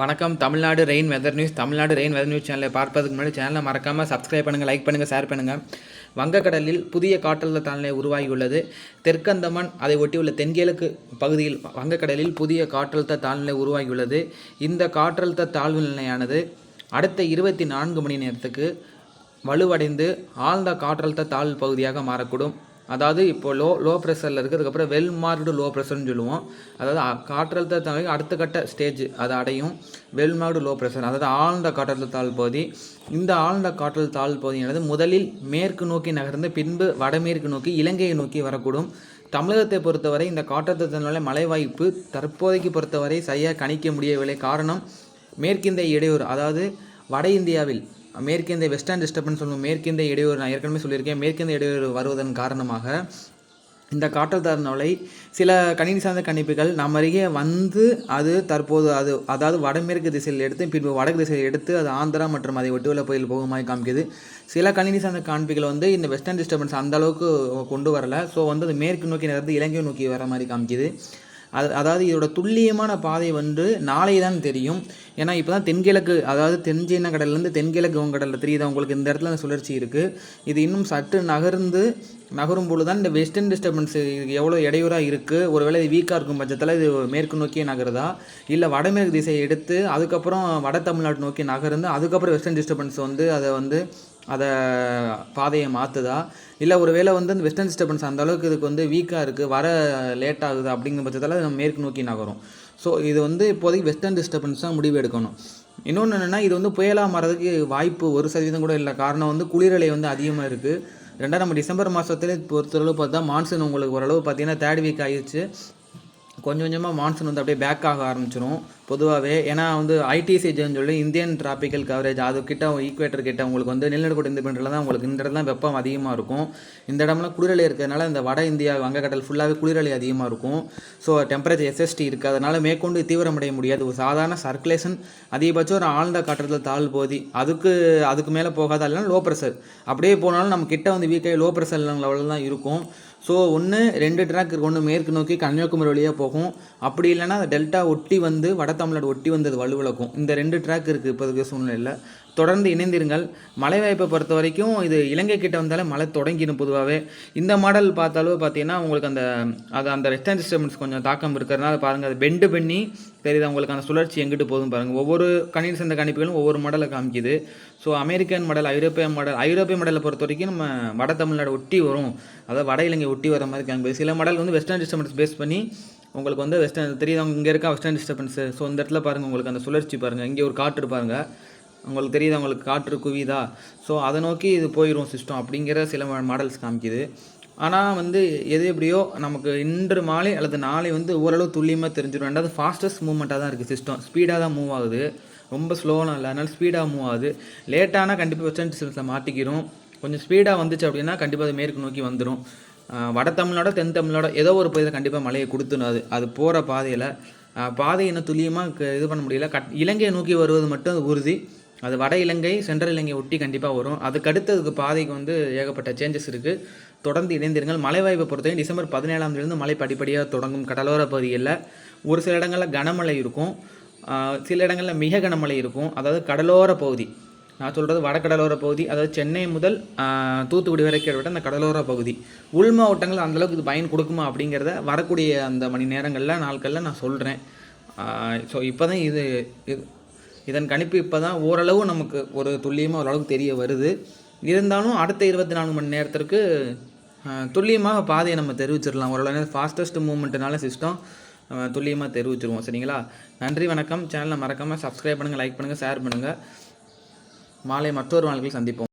வணக்கம். Tamil Nadu rain weather news. Tamil Nadu rain weather news சேனலை பார்ப்பதுக்கு முன்னாடி சேனலை மறக்காமல் சப்ஸ்கிரைப் பண்ணுங்கள் லைக் பண்ணுங்கள் ஷேர் பண்ணுங்கள் வங்கக்கடலில் புதிய காற்றழுத்த தாழ்நிலை உருவாகியுள்ளது. தெற்கந்தமான் அதை ஒட்டியுள்ள தென்கிழக்கு பகுதியில் வங்கக்கடலில் புதிய காற்றழுத்த தாழ்நிலை உருவாகியுள்ளது. இந்த காற்றழுத்த தாழ்வு நிலையானது அடுத்த இருபத்தி நான்கு மணி நேரத்துக்கு வலுவடைந்து ஆழ்ந்த காற்றழுத்த தாழ்வு பகுதியாக மாறக்கூடும். அதாவது இப்போ லோ லோ ப்ரெஷரில் இருக்குது அதுக்கப்புறம் வெல் மார்க்டு லோ ப்ரெஷர்னு சொல்லுவோம். அதாவது காற்றழுத்த தாழ்வு அடுத்த கட்ட ஸ்டேஜ் அதை அடையும். வெல் மார்க்டு லோ ப்ரெஷர் அதாவது ஆழ்ந்த காற்றழுத்த தாழ் பகுதி. இந்த ஆழ்ந்த காற்றழுத்த பகுதி பகுதியானது முதலில் மேற்கு நோக்கி நகர்ந்து பின்பு வடமேற்கு நோக்கி இலங்கையை நோக்கி வரக்கூடும். தமிழகத்தை பொறுத்தவரை இந்த காற்றழுத்தத்தினால மழை வாய்ப்பு தற்போதைக்கு பொறுத்தவரை சரியாக கணிக்க முடியவில்லை. காரணம் மேற்கிந்திய இடையூறு. அதாவது வட இந்தியாவில் மேற்கிந்திய வெஸ்டர்ன் டிஸ்டர்பன்ஸ் சொல்லுவோம். மேற்கிந்திய இடையூறு நான் ஏற்கனவே சொல்லியிருக்கேன். மேற்கிந்திய இடையூறு வருவதன் காரணமாக இந்த காற்றழுத்த சில கணினி சார்ந்த கணிப்புகள் நம்ம அருகே வந்து அது தற்போது அது அதாவது வடமேற்கு திசையில் எடுத்து பின்பு வடக்கு திசையில் எடுத்து அது ஆந்திரா மற்றும் அதை ஒட்டியுள்ள பகுதியில் போகுமாய் காமிக்குது. சில கணினி சார்ந்த காண்பிகள் வந்து இந்த வெஸ்டர்ன் டிஸ்டர்பன்ஸ் அந்த அளவுக்கு கொண்டு வரல. ஸோ வந்து அது மேற்கு நோக்கி நகர்ந்து இலங்கை நோக்கி வர மாதிரி காமிக்குது. அது அதாவது இதோட துல்லியமான பாதை வந்து நாளை தான் தெரியும். ஏன்னா இப்போ தான் தென்கிழக்கு அதாவது தென்சீன கடல்லேருந்து தென்கிழக்கு வங்கடலில் தெரியுது உங்களுக்கு? இந்த இடத்துல அந்த சுழற்சி இருக்குது இது இன்னும் சற்று நகர்ந்து நகரும் பொழுது தான் இந்த வெஸ்டர்ன் டிஸ்டர்பன்ஸ் எவ்வளோ இடையூறாக இருக்குது ஒருவேளை இது வீக்காக இருக்கும் பட்சத்தில் இது மேற்கு நோக்கியே நகருதா? இல்லை வடமேற்கு திசையை எடுத்து அதுக்கப்புறம் வட தமிழ்நாடு நோக்கி நகர்ந்து அதுக்கப்புறம் வெஸ்டர்ன் டிஸ்டர்பன்ஸ் வந்து அதை வந்து அதை பாதையை மாற்றுதா இல்லை ஒருவேளை வந்து அந்த வெஸ்டர்ன் டிஸ்டர்பன்ஸ் அந்த அளவுக்கு இதுக்கு வந்து வீக்காக இருக்குது வர லேட் ஆகுது அப்படிங்கிற பட்சத்தில் நம்ம மேற்கு நோக்கி நகரும். ஸோ இது வந்து இப்போதைக்கு வெஸ்டர்ன் டிஸ்டர்பன்ஸ் தான் முடிவு எடுக்கணும். இன்னொன்று என்னென்னா இது வந்து புயலாக மாறதுக்கு வாய்ப்பு ஒரு சதவீதம் கூட இல்லை. காரணம் வந்து குளிரலை வந்து அதிகமாக இருக்குது ரெண்டாவது நம்ம டிசம்பர் மாதத்துல பொறுத்தளவு பார்த்தா மான்சூன் உங்களுக்கு ஓரளவு பார்த்தீங்கன்னா தேர்ட் வீக் ஆயிடுச்சு. கொஞ்சம் கொஞ்சமாக மான்சூன் வந்து அப்படியே பேக் ஆக ஆரம்பிச்சிடும் பொதுவாகவே ஏன்னா வந்து ஐடிசிஜின்னு சொல்லி இந்தியன் டிராபிக்கல் கவரேஜ் அது கிட்ட ஈக்குவேட்டர் கிட்ட உங்களுக்கு வந்து நிலநடுக்கோட்டு இந்த பண்ணுறதுல தான் உங்களுக்கு இந்த இடத்துல தான் வெப்பம் அதிகமாக இருக்கும். இந்த இடம்லாம் குளிரலை இருக்கிறதுனால இந்த வட இந்தியா வங்கக்கடல் ஃபுல்லாகவே குளிரலை அதிகமாக இருக்கும். ஸோ டெம்பரேச்சர் எஸ்எஸ்டி இருக்குது அதனால் மேற்கொண்டு தீவிரமடைய முடியாது. ஒரு சாதாரண சர்க்குலேஷன் அதிகபட்சம் ஒரு ஆழ்ந்த காற்றத்தில் தாழ் போதி அதுக்கு அதுக்கு மேலே போகாத இல்லைனா லோ ப்ரெஷர் அப்படியே போனாலும் நம்ம கிட்ட வந்து வீக்காக லோ ப்ரெஷர் லெவலில் தான் இருக்கும். ஸோ ஒன்று ரெண்டு ட்ராக் இருக்கு. ஒன்று மேற்கு நோக்கி கன்னியாகுமரி வழியாக போகும். அப்படி இல்லைன்னா டெல்டா ஒட்டி வந்து வட தமிழ்நாடு ஒட்டி வந்து அது வலுவிழக்கும். இந்த ரெண்டு ட்ராக் இருக்குது இப்போதைக்கு சூழ்நிலையில். தொடர்ந்து இணைந்திருங்கள். மழை வாய்ப்பை பொறுத்த வரைக்கும் இது இலங்கை கிட்ட வந்தாலே மழை தொடங்கிடும் பொதுவாகவே இந்த மாடல் பார்த்தாலும் பார்த்தீங்கன்னா உங்களுக்கு அந்த அது அந்த வெஸ்டர்ன் டிஸ்டர்பன்ஸ் கொஞ்சம் தாக்கம் இருக்கிறதுனால பாருங்கள் அது பெண்டு பண்ணி தெரியுது உங்களுக்கு அந்த சுழற்சி எங்கிட்டு போதும் பாருங்கள் ஒவ்வொரு கணினி சேர்ந்த கணிப்புகளும் ஒவ்வொரு மாடலை காமிக்குது. ஸோ அமெரிக்கன் மாடல் ஐரோப்பிய மாடல் ஐரோப்பிய மாடலை பொறுத்த வரைக்கும் நம்ம வட தமிழ்நாடு ஒட்டி வரும். அதாவது வட இலங்கை ஒட்டி வர மாதிரி காமிக்குது. சில மாடல் வந்து வெஸ்டர்ன் டிஸ்டர்பன்ஸ் பேஸ் பண்ணி உங்களுக்கு வந்து வெஸ்டர்ன் தெரியுது இங்கே இருக்கா வெஸ்டர்ன் டிஸ்டர்பன்ஸு ஸோ இந்த இடத்துல பாருங்கள் உங்களுக்கு அந்த சுழற்சி பாருங்கள் இங்கே ஒரு காற்று பாருங்கள் உங்களுக்கு தெரியுது உங்களுக்கு காற்று குவிதா ஸோ அதை நோக்கி இது போயிடும் சிஸ்டம் அப்படிங்கிற சில மாடல்ஸ் காமிக்குது. ஆனால் வந்து எது எப்படியோ நமக்கு இன்று மாலை அல்லது நாளை வந்து ஓரளவு துல்லியமாக தெரிஞ்சிடும் ரெண்டாவது ஃபாஸ்டஸ்ட் மூவ்மெண்ட்டாக தான் இருக்குது சிஸ்டம் ஸ்பீடாக தான் மூவ் ஆகுது. ரொம்ப ஸ்லோலாம் இல்லை. அதனால் ஸ்பீடாக மூவ் ஆகுது. லேட்டானால் கண்டிப்பாக வெஸ்டர்ன் டிஸ்டன்ஸில் மாட்டிக்கிறோம் கொஞ்சம் ஸ்பீடாக வந்துச்சு அப்படின்னா கண்டிப்பாக அது மேற்கு நோக்கி வந்துடும் வட தமிழ்நாடோ தென் தமிழ்நாடோ ஏதோ ஒரு பகுதியில் கண்டிப்பாக மழையை கொடுத்துடும் அது. அது போகிற பாதையில். பாதை இன்னும் துல்லியமாக இது பண்ண முடியல. கட் இலங்கையை நோக்கி வருவது மட்டும் அது உறுதி. அது வட இலங்கை சென்ட்ரல் இலங்கை ஒட்டி கண்டிப்பாக வரும். அதுக்கு அடுத்ததுக்கு பாதைக்கு வந்து ஏகப்பட்ட சேஞ்சஸ் இருக்குது தொடர்ந்து இணைந்திருங்கள். மழை வாய்ப்பை பொறுத்தவரை டிசம்பர் பதினேழாம் தேதியிலிருந்து மழை படிப்படியாக தொடங்கும் கடலோர பகுதிகளில் ஒரு சில இடங்களில் கனமழை இருக்கும். சில இடங்களில் மிக கனமழை இருக்கும். அதாவது கடலோர பகுதி நான் சொல்கிறது வடகடலோர பகுதி அதாவது சென்னை முதல் தூத்துக்குடி வரைக்கும் விட அந்த கடலோர பகுதி. உள் மாவட்டங்கள் அந்தளவுக்கு இது பயன் கொடுக்குமா அப்படிங்கிறத வரக்கூடிய அந்த மணி நேரங்களில் நாட்களில் நான் சொல்கிறேன் ஸோ இப்போ தான் இது இது இதன் கணிப்பு இப்போ தான் ஓரளவு நமக்கு ஒரு துல்லியமாக ஓரளவுக்கு தெரிய வருது. இருந்தாலும் அடுத்த இருபத்தி நான்கு மணி நேரத்திற்கு துல்லியமாக பாதையை நம்ம தெரிவிச்சிடலாம். ஓரளவு ஃபாஸ்டஸ்ட் மூமெண்ட்னால சிஸ்டம் துல்லியமாக தெரிவிச்சிருவோம். சரிங்களா? நன்றி வணக்கம். சேனலை மறக்காமல் சப்ஸ்கிரைப் பண்ணுங்கள் லைக் பண்ணுங்கள் ஷேர் பண்ணுங்கள் மாலை மற்றொரு வாழ்க்கையில் சந்திப்போம்.